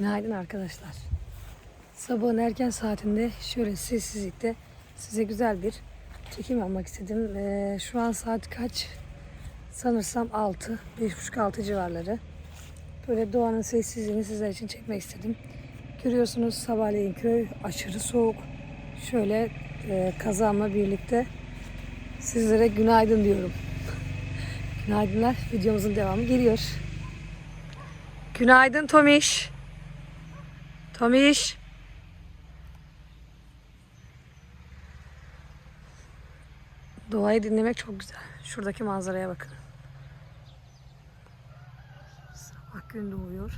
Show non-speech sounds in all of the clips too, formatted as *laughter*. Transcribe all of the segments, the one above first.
Günaydın arkadaşlar. Sabahın erken saatinde şöyle sessizlikte size güzel bir çekim yapmak istedim. Ee, şu an saat kaç? Sanırsam 6, 5.30-6 civarları. Böyle doğanın sessizliğini sizler için çekmek istedim. Görüyorsunuz sabahleyin köy aşırı soğuk. Şöyle e, kazamla birlikte sizlere günaydın diyorum. *laughs* Günaydınlar. Videomuzun devamı geliyor. Günaydın Tomiş. Tomiş. Doğayı dinlemek çok güzel. Şuradaki manzaraya bakın. Sabah gün doğuyor.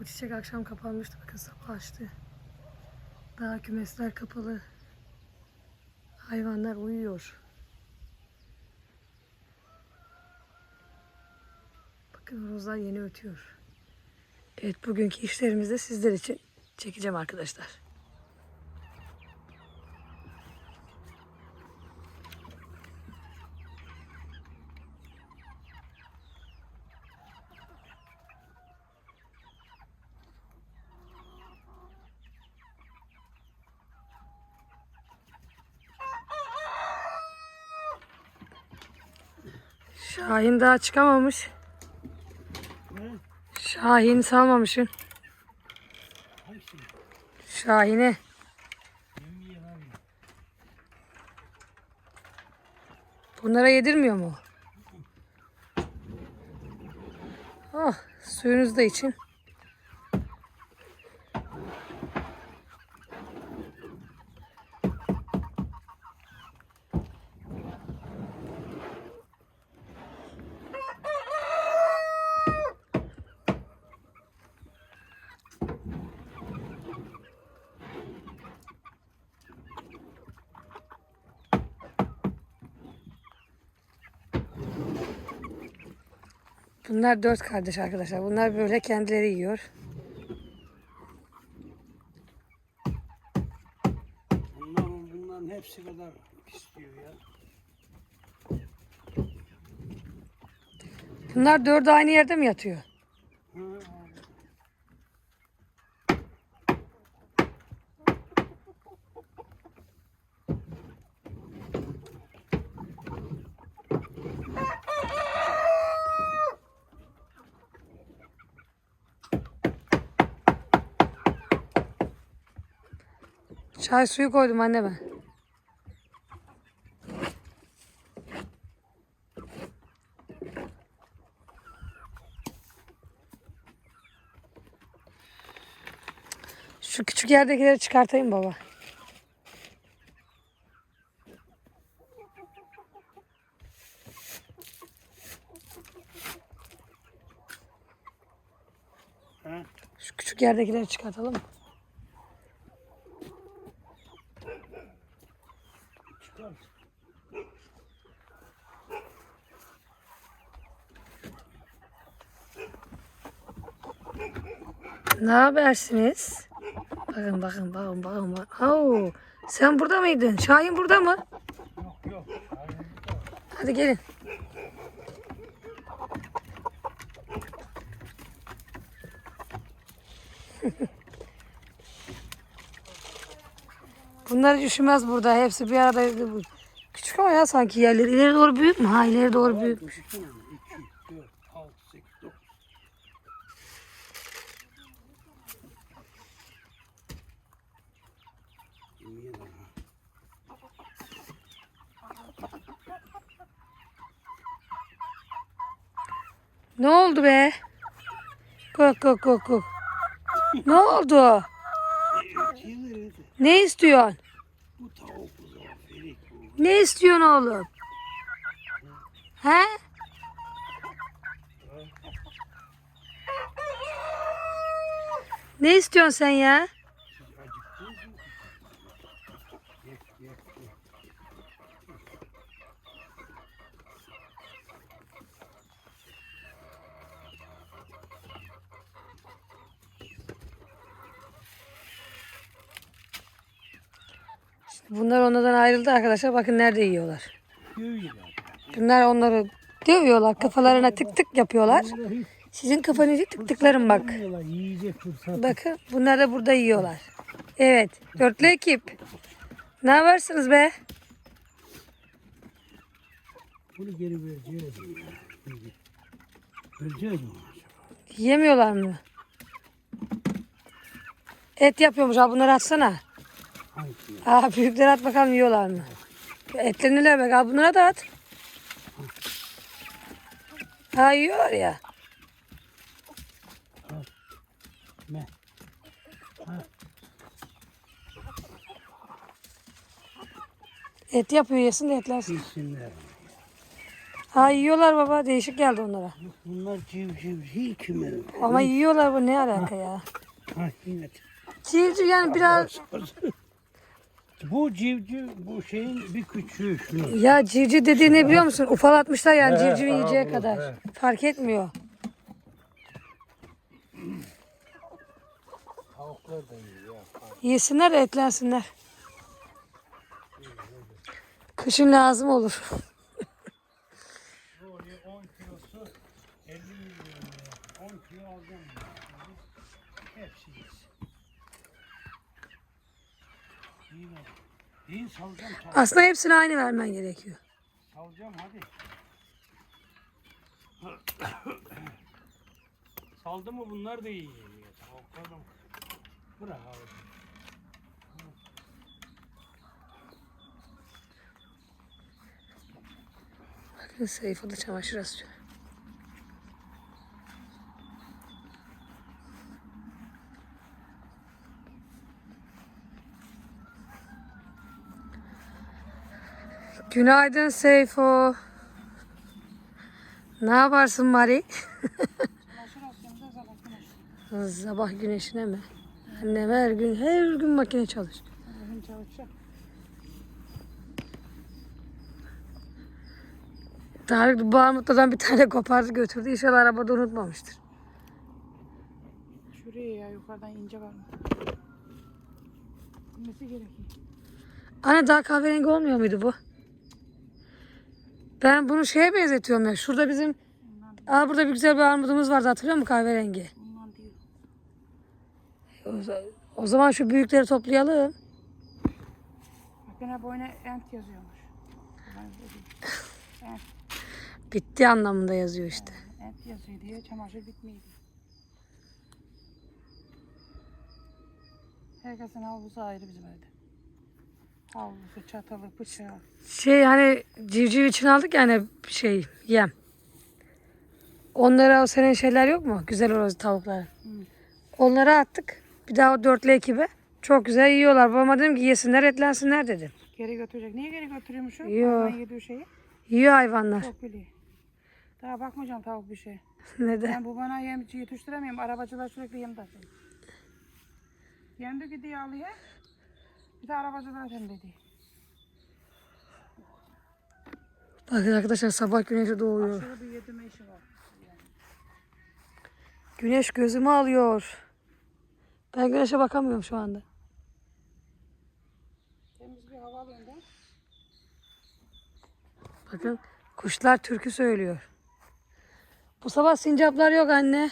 Bu çiçek akşam kapanmıştı. Bakın sabah açtı. Daha kümesler kapalı. Hayvanlar uyuyor. Bakın rozlar yeni ötüyor. Evet bugünkü işlerimizi sizler için çekeceğim arkadaşlar. Şahin daha çıkamamış. Şahin salmamışsın. Şahin'e. Bunlara yedirmiyor mu? Oh, suyunuz da için. Bunlar dört kardeş arkadaşlar. Bunlar böyle kendileri yiyor. Bunların, bunların hepsi kadar istiyor ya. Bunlar dördü aynı yerde mi yatıyor? Ha, Çay suyu koydum anne ben. Şu küçük yerdekileri çıkartayım baba. Şu küçük yerdekileri çıkartalım mı? Ne habersiniz? Bakın bakın bakın bakın. bakın. Oo, sen burada mıydın? Şahin burada mı? Yok yok. Hadi gelin. *laughs* Bunlar hiç üşümez burada. Hepsi bir arada. Küçük ama ya sanki yerleri. İleri doğru büyük mü? Ha ileri doğru büyükmüş. 2, 4, 6, 8, 9. Niye lan ha? Ne oldu be? Kok kok kok. Ne oldu? Ne istiyorsun? Ne istiyorsun oğlum? He? Ne istiyorsun sen ya? Ayrıldı arkadaşlar. Bakın nerede yiyorlar. Bunlar onları dövüyorlar. Kafalarına tık tık yapıyorlar. Sizin kafanızı bak. Bilmiyorlar, Yiyecek fırsat. Bakın bunlar da burada yiyorlar. Evet. Dörtlü ekip. Ne yaparsınız be? Bunu geri vereceğiz. ya. Vereceğiz mi? Yemiyorlar mı? Et yapıyormuş. Al bunları atsana. Aa büyükleri at bakalım yiyorlar mı? Etlerini de bak. Al bunlara da at. Ha yiyorlar ya. Ne? Et yapıyor yesin de etlersin. Bilsinler. Ha yiyorlar baba. Değişik geldi onlara. Bunlar civciv hiç yemedim. Ama yiyorlar bu ne alaka ya? Ha yine. Civciv yani biraz Bu civciv bu şeyin bir küçüğü şu. ya civciv dediğini biliyor musun? Ufalatmışlar yani civcivi yiyeceği kadar. Fark etmiyor. Tavuklar da yiyor ya. Yesinler de etlensinler. Kışın lazım olur. Bu oraya 10 kilosu 50 milyon lira. 10 kilo alacağım. ben. Hepsi yesin. Yine. İyi salacağım. sal- Aslında hepsini aynı vermen gerekiyor. Salacağım hadi. Saldı mı bunlar da iyi. Tavuklar da Bırak abi. Bakın Seyfo da çamaşır asıyor. Günaydın Seyfo. Ne yaparsın Mari? Sabah güneşine mi? Annem her gün her gün makine çalış. Tarık Bağmutlu'dan bir tane kopardı götürdü. İnşallah arabada unutmamıştır. Şuraya ya yukarıdan ince var mı? Bilmesi gerekiyor. Anne daha kahverengi olmuyor muydu bu? Ben bunu şeye benzetiyorum ya. Şurada bizim Aa, burada bir güzel bir armudumuz vardı hatırlıyor musun kahverengi? O, za- o zaman şu büyükleri toplayalım. Gene boyuna ent yazıyormuş. *laughs* Ent, Bitti anlamında yazıyor işte. ent yazıyor diye çamaşır bitmeydi. Herkesin havlusu ayrı bizim evde. Havlusu, çatalı, bıçağı. Şey hani civciv için aldık yani şey yem. Onlara o senin şeyler yok mu? Güzel horoz tavuklar. Onları attık. Bir daha o dörtlü ekibe. Çok güzel yiyorlar. Babama dedim ki yesinler etlensinler dedim. Geri götürecek. Niye geri götürüyormuş o? Yo. Hayvan yediği şeyi. Yiyor hayvanlar. Çok biliyor. Daha bakmayacağım tavuk bir şey. *laughs* Neden? Ben bu bana yem yetiştiremiyorum. Arabacılar sürekli yem taşıyor. Yem de gidiyor alıyor. Bir de arabacılar temizliyor. Bakın arkadaşlar sabah güneşi doğuyor. Aşırı bir yedime işi var. Güneş gözümü alıyor. Ben güneşe bakamıyorum şu anda. Temiz bir hava alıyorum ben. Bakın kuşlar türkü söylüyor. Bu sabah sincaplar yok anne.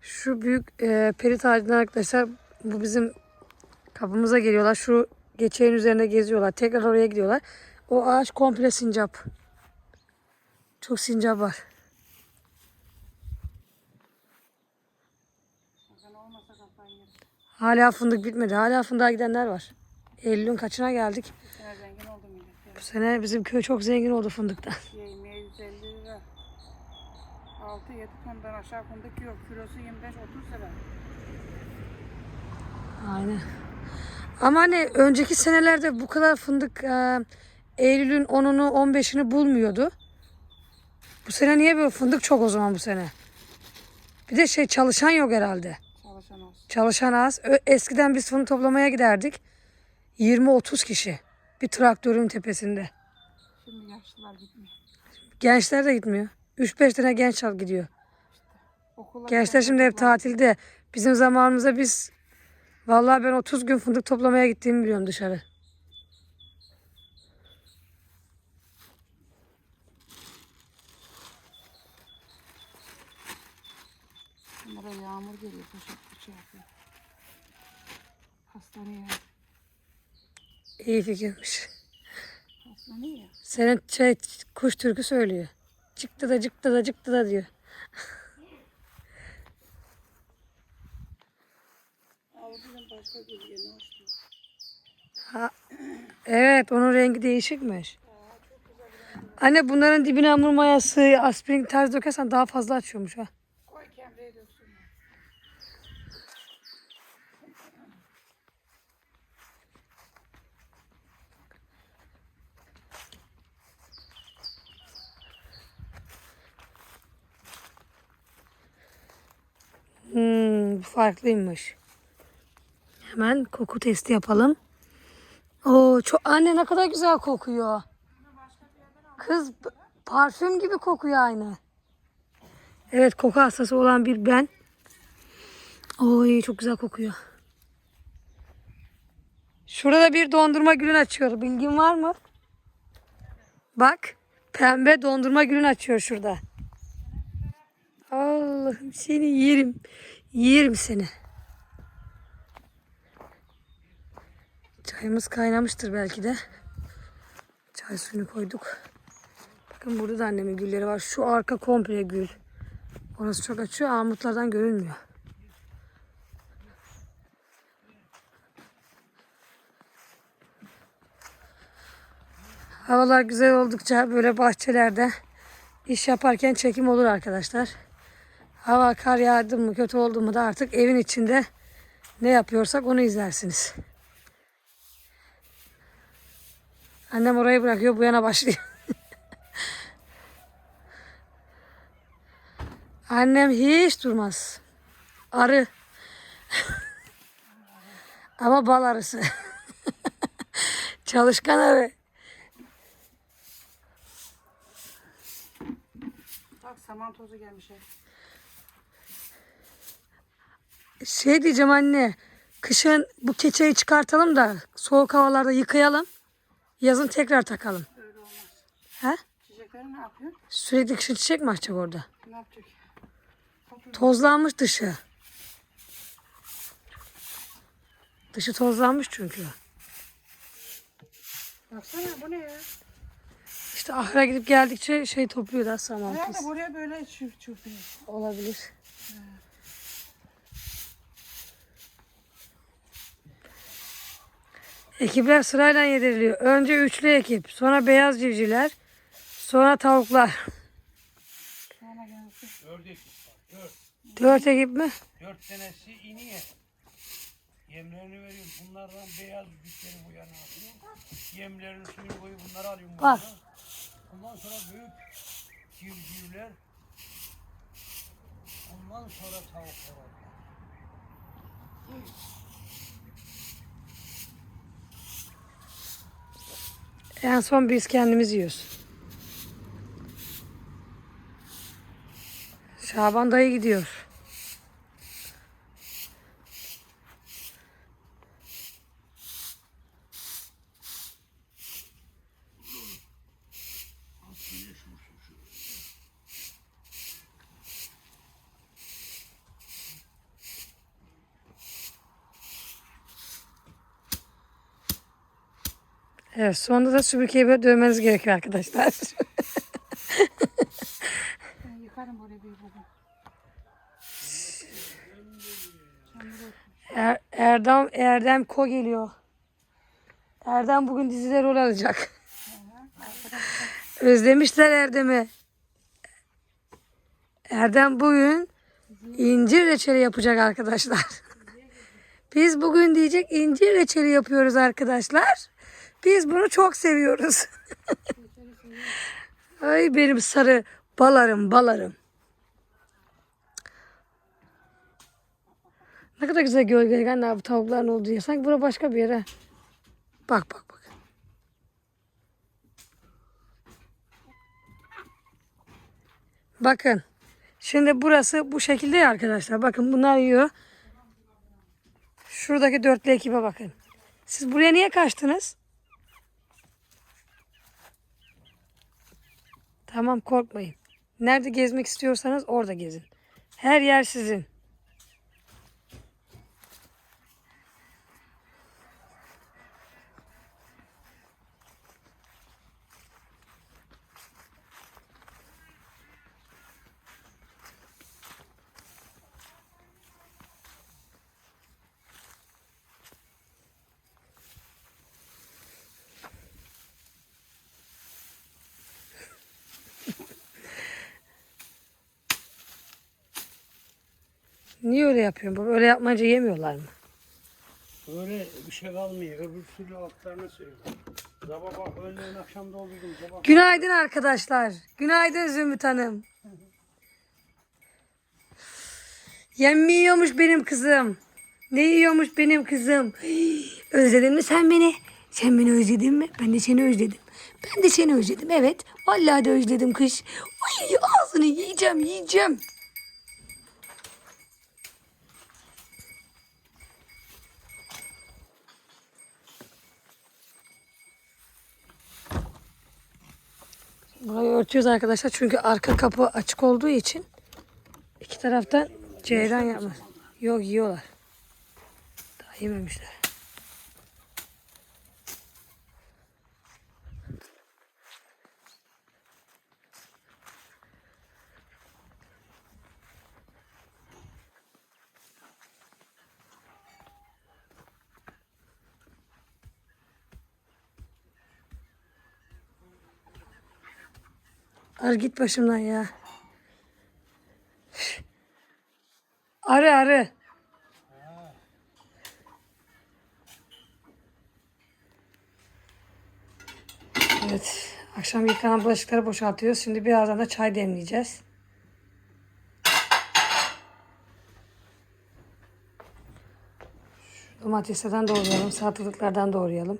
Şu büyük e, perit ağacından arkadaşlar bu bizim kapımıza geliyorlar. Şu geçeğin üzerinde geziyorlar. Tekrar oraya gidiyorlar. O ağaç komple sincap. Çok sincap var. Hala fındık bitmedi. Hala fındığa gidenler var. Eylül'ün kaçına geldik. Bu sene bizim köy çok zengin oldu fındıktan. Yemeğe 150 lira. 6-7 tondan aşağı fındık yok. Kilosu 25-30 lira. Aynen. Ama hani önceki senelerde bu kadar fındık e, Eylül'ün 10'unu 15'ini bulmuyordu. Bu sene niye böyle fındık çok o zaman bu sene? Bir de şey çalışan yok herhalde. Çalışan olsun. Çalışan az. Ö- Eskiden biz fındık toplamaya giderdik. 20-30 kişi. Bir traktörün tepesinde. Şimdi yaşlılar gitmiyor. Gençler de gitmiyor. 3-5 tane genç al gidiyor. Okula Gençler şimdi hep tatilde. Bizim zamanımızda biz Vallahi ben 30 gün fındık toplamaya gittiğimi biliyorum dışarı. Bunlara yağmur geliyor poşet çarpıyor. Hastaneye. İyi fikirmiş. Hastaneye. Senin şey, kuş türkü söylüyor. Çıktı da çıktı da çıktı da diyor. Ha, evet onun rengi değişikmiş. Anne bunların dibine hamur mayası, aspirin tarzı dökersen daha fazla açıyormuş ha. Hmm, farklıymış. Hemen koku testi yapalım. Oo, çok anne ne kadar güzel kokuyor. Kız parfüm gibi kokuyor aynı. Evet koku hastası olan bir ben. Oy çok güzel kokuyor. Şurada bir dondurma gülün açıyor. Bilgin var mı? Bak pembe dondurma gülün açıyor şurada. Allah'ım seni yerim. Yerim seni. Çayımız kaynamıştır belki de. Çay suyunu koyduk. Bakın burada da annemin gülleri var. Şu arka komple gül. Orası çok açıyor. Armutlardan görünmüyor. Havalar güzel oldukça böyle bahçelerde iş yaparken çekim olur arkadaşlar. Hava kar yağdı mı kötü oldu mu da artık evin içinde ne yapıyorsak onu izlersiniz. Annem orayı bırakıyor bu yana başlıyor. Annem hiç durmaz. Arı. Ama bal arısı. Çalışkan arı. Bak saman tozu gelmiş. Şey diyeceğim anne. Kışın bu keçeyi çıkartalım da soğuk havalarda yıkayalım. Yazın tekrar takalım. Öyle olmaz. He? Çiçekleri ne yapıyor? Sürekli kışın çiçek mi açacak orada? Ne yapacak? Tozlanmış dışı. Dışı tozlanmış çünkü. Baksana bu ne ya? İşte ahıra gidip geldikçe şey topluyor da saman Herhalde buraya böyle çift. Olabilir. Ekipler sırayla yediriliyor. Önce üçlü ekip, sonra beyaz civcivler, sonra tavuklar. Dört ekip var. Dört. Dört ekip mi? Dört tanesi iniye. Yemlerini veriyorum. Bunlardan beyaz güçleri bu yana atıyorum. Yemlerini suyunu koyup bunları alıyorum. Bak. Ondan sonra büyük civcivler. Ondan sonra tavuklar oluyor. En son biz kendimiz yiyoruz. Şaban dayı gidiyor. Evet sonunda da süpürgeyi böyle dövmeniz gerekiyor arkadaşlar. Ben yıkarım orayı bir bugün. Er, Erdem, Erdem Ko geliyor. Erdem bugün dizide rol alacak. Özlemişler Erdem'i. Erdem bugün incir reçeli yapacak arkadaşlar. Biz bugün diyecek incir reçeli yapıyoruz arkadaşlar. Biz bunu çok seviyoruz. *laughs* Ay benim sarı balarım balarım. Ne kadar güzel gölgelik anne bu tavukların olduğu yer. Sanki bura başka bir yere. Bak bak bak. Bakın. Şimdi burası bu şekilde ya arkadaşlar. Bakın bunlar yiyor. Şuradaki dörtlü ekibe bakın. Siz buraya niye kaçtınız? Tamam korkmayın. Nerede gezmek istiyorsanız orada gezin. Her yer sizin. Niye öyle yapıyorsun baba? Öyle yapmayınca yemiyorlar mı? Öyle bir şey kalmıyor. Öbür türlü altlarına söylüyor. Sabah bak öğlen akşam doldurdum. Sabah Günaydın arkadaşlar. Günaydın Zümrüt Hanım. Yem mi yiyormuş benim kızım? Ne yiyormuş benim kızım? Hii, *gasps* Özledin mi sen beni? Sen beni özledin mi? Ben de seni özledim. Ben de seni özledim. Evet. Vallahi de özledim kış. Ay ağzını yiyeceğim yiyeceğim. Burayı örtüyoruz arkadaşlar çünkü arka kapı açık olduğu için iki taraftan ceyran yapmaz. Yok yiyorlar. Daha yememişler. Arı git başımdan ya. Arı arı. Evet. Akşam yıkanan bulaşıkları boşaltıyoruz. Şimdi birazdan da çay demleyeceğiz. Domateslerden doğrayalım. Salatalıklardan doğrayalım.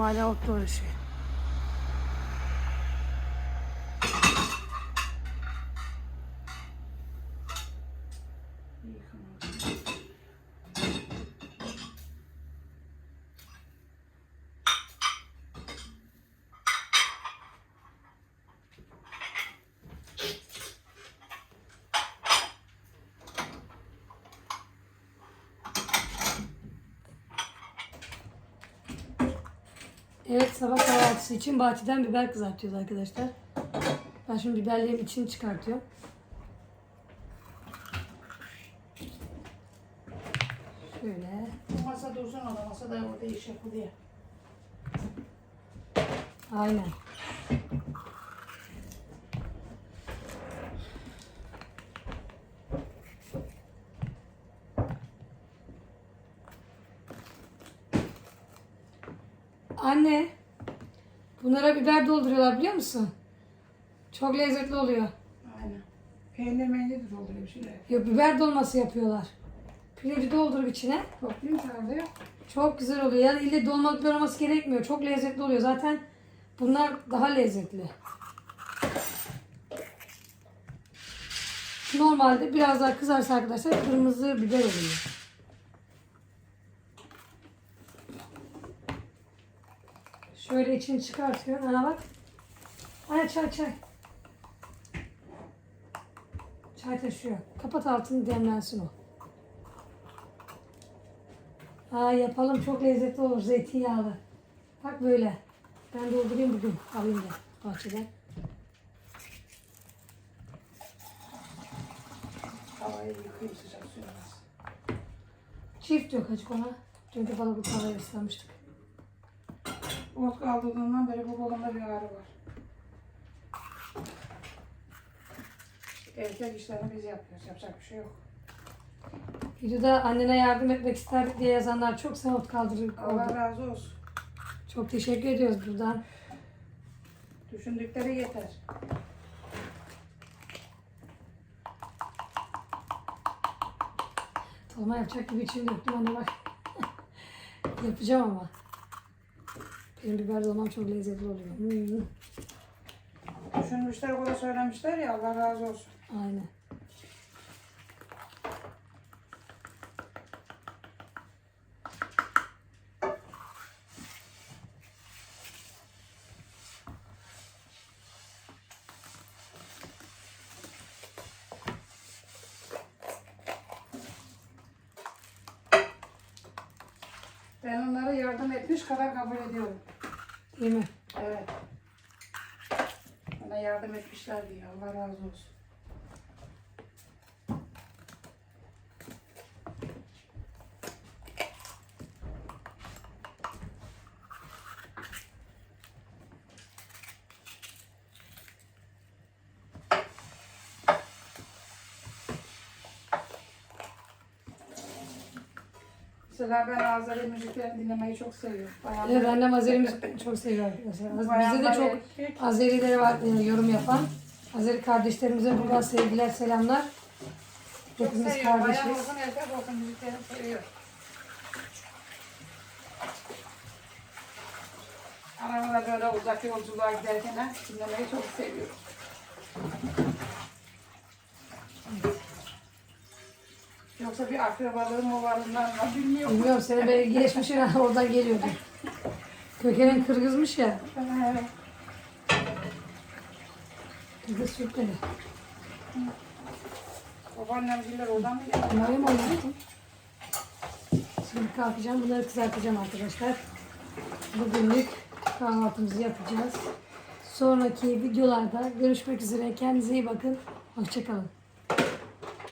malha o que Evet sabah kahvaltısı için bahçeden biber kızartıyoruz arkadaşlar. Ben şimdi biberlerin içini çıkartıyorum. Şöyle. Masa dursun o da masada orada iş yapılıyor. Aynen. Anne, bunlara biber dolduruyorlar biliyor musun? Çok lezzetli oluyor. Aynen. Peynir meynir de dolduruyor bir şeyler. Ya biber dolması yapıyorlar. Pirinci doldurup içine. Toplayayım da Çok güzel oluyor. Yani ille dolmalık olması gerekmiyor. Çok lezzetli oluyor. Zaten bunlar daha lezzetli. Normalde biraz daha kızarsa arkadaşlar kırmızı biber oluyor. Şöyle içini çıkartıyorum. Ana bak. Ana çay çay. Çay taşıyor. Kapat altını demlensin o. Aa yapalım çok lezzetli olur zeytinyağlı. Bak böyle. Ben doldurayım bugün. Alayım da bahçeden. Havayı yıkayayım sıcak suyla. Çift yok açık ona. Çünkü balıklı tavayı ıslamıştık. Ot kaldırdığından beri bu kolumda bir ağrı var. Erkek işlerini biz yapıyoruz. Yapacak bir şey yok. Videoda annene yardım etmek isterdik diye yazanlar çok sağ ol kaldırır Allah oldu. razı olsun. Çok teşekkür ediyoruz buradan. Düşündükleri yeter. Dolma yapacak gibi içini döktüm anne bak. *laughs* Yapacağım ama. Benim biber dolmam çok lezzetli oluyor. Hmm, Düşünmüşler, da söylemişler ya Allah razı olsun. aynen. Ben onlara yardım etmiş kadar kabul ediyorum. Değil mi? Evet. Bana yardım etmişler diye Allah razı olsun. Mesela ben Azeri müziklerini dinlemeyi çok seviyorum. Bayanlar- Evet annem Azeri müziklerini çok seviyor arkadaşlar. Bizde de çok. Azerileri var e, yorum yapan. Azeri kardeşlerimize buradan sevgiler, selamlar. Çok Hepimiz seviyorum. Bayan kardeşiz. olsun erkek olsun müziklerini seviyorum. Arabada böyle uzak yolculuğa giderken ha, dinlemeyi çok seviyorum. Yoksa bir akrabalığım mı var ondan mı bilmiyorum. Bilmiyorum seni belki geçmişin *laughs* oradan geliyordu. Kökenin kırgızmış ya. Evet. Kırgız Türkleri. Babaannem bilir oradan mı geldi? Bunları mı oynattın? Şimdi kalkacağım. Bunları kızartacağım arkadaşlar. Bugünlük kahvaltımızı yapacağız. Sonraki videolarda görüşmek üzere. Kendinize iyi bakın. Hoşçakalın.